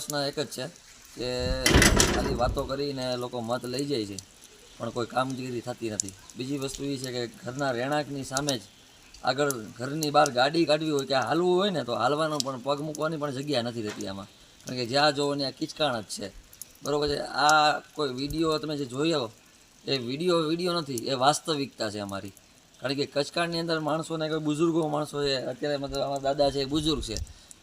પ્રશ્ન એક જ છે કે ખાલી વાતો કરીને લોકો મત લઈ જાય છે, પણ કોઈ કામગીરી થતી નથી. બીજી વસ્તુ એ છે કે ઘરના રહેણાંકની સામે જ આગળ ઘરની બહાર ગાડી કાઢવી હોય કે હાલવું હોય ને તો હાલવાનો પણ પગ મૂકવાની પણ જગ્યા નથી રહેતી આમાં. કારણ કે જ્યાં જોવો ત્યાં કિચકાણ જ છે. બરાબર છે, આ કોઈ વીડિયો તમે જે જોયો એ વીડિયો વીડિયો નથી, એ વાસ્તવિકતા છે અમારી. કારણ કે કચકાણની અંદર માણસોને કોઈ બુઝુર્ગો માણસો છે, અત્યારે મતલબ અમારા દાદા છે બુઝુર્ગ છે.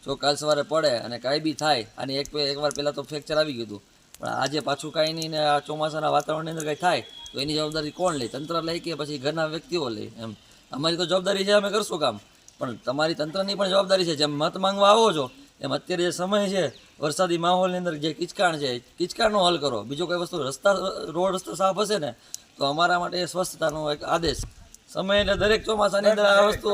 જો કાલ સવારે પડે અને કાંઈ બી થાય, અને એક એકવાર પહેલાં તો ફ્રેક્ચર આવી ગયું હતું. પણ આજે પાછું કાંઈ નહીં ને આ ચોમાસાના વાતાવરણની અંદર કાંઈ થાય, તો એની જવાબદારી કોણ લે? તંત્ર લે કે પછી ઘરના વ્યક્તિઓ લે એમ? અમારી તો જવાબદારી છે, અમે કરશું કામ. પણ તમારી તંત્રની પણ જવાબદારી છે, જેમ મત માંગવા આવો છો, એમ અત્યારે જે સમય છે, વરસાદી માહોલની અંદર જે કિચકાણ છે કિચકાણનો હલ કરો. બીજો કોઈ વસ્તુ, રસ્તા, રોડ રસ્તા સાફ હશે ને, તો અમારા માટે એ સ્વચ્છતાનો એક આદેશ. સમય એટલે દરેક ચોમાસાની અંદર આ વસ્તુ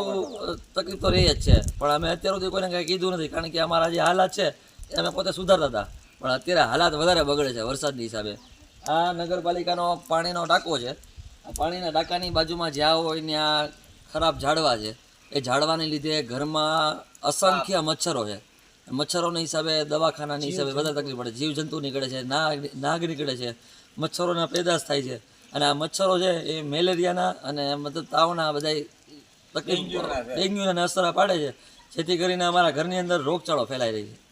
તકલીફ તો રહી જ છે. પણ અમે અત્યાર સુધી કોઈને કંઈ કીધું નથી, કારણ કે અમારા જે હાલાત છે, એ અમે પોતે સુધારતા હતા. પણ અત્યારે હાલાત વધારે બગડે છે વરસાદની હિસાબે. આ નગરપાલિકાનો પાણીનો ટાંકો છે. આ પાણીના ટાંકાની બાજુમાં જ્યાં હોય ત્યાં ખરાબ ઝાડવા છે. એ ઝાડવાને લીધે ઘરમાં અસંખ્ય મચ્છરો છે. મચ્છરોના હિસાબે દવાખાનાની હિસાબે વધારે તકલીફ પડે જીવજંતુ નીકળે છે, નાગ નાગ નીકળે છે. મચ્છરોના પેદાશ થાય છે. અને આ મચ્છરો છે એ મેલેરિયાના અને મતલબ તાવના બધા તકલીફ ડેન્ગ્યુના અસર પાડે છે. જેથી કરીને અમારા ઘરની અંદર રોગચાળો ફેલાઈ રહી છે.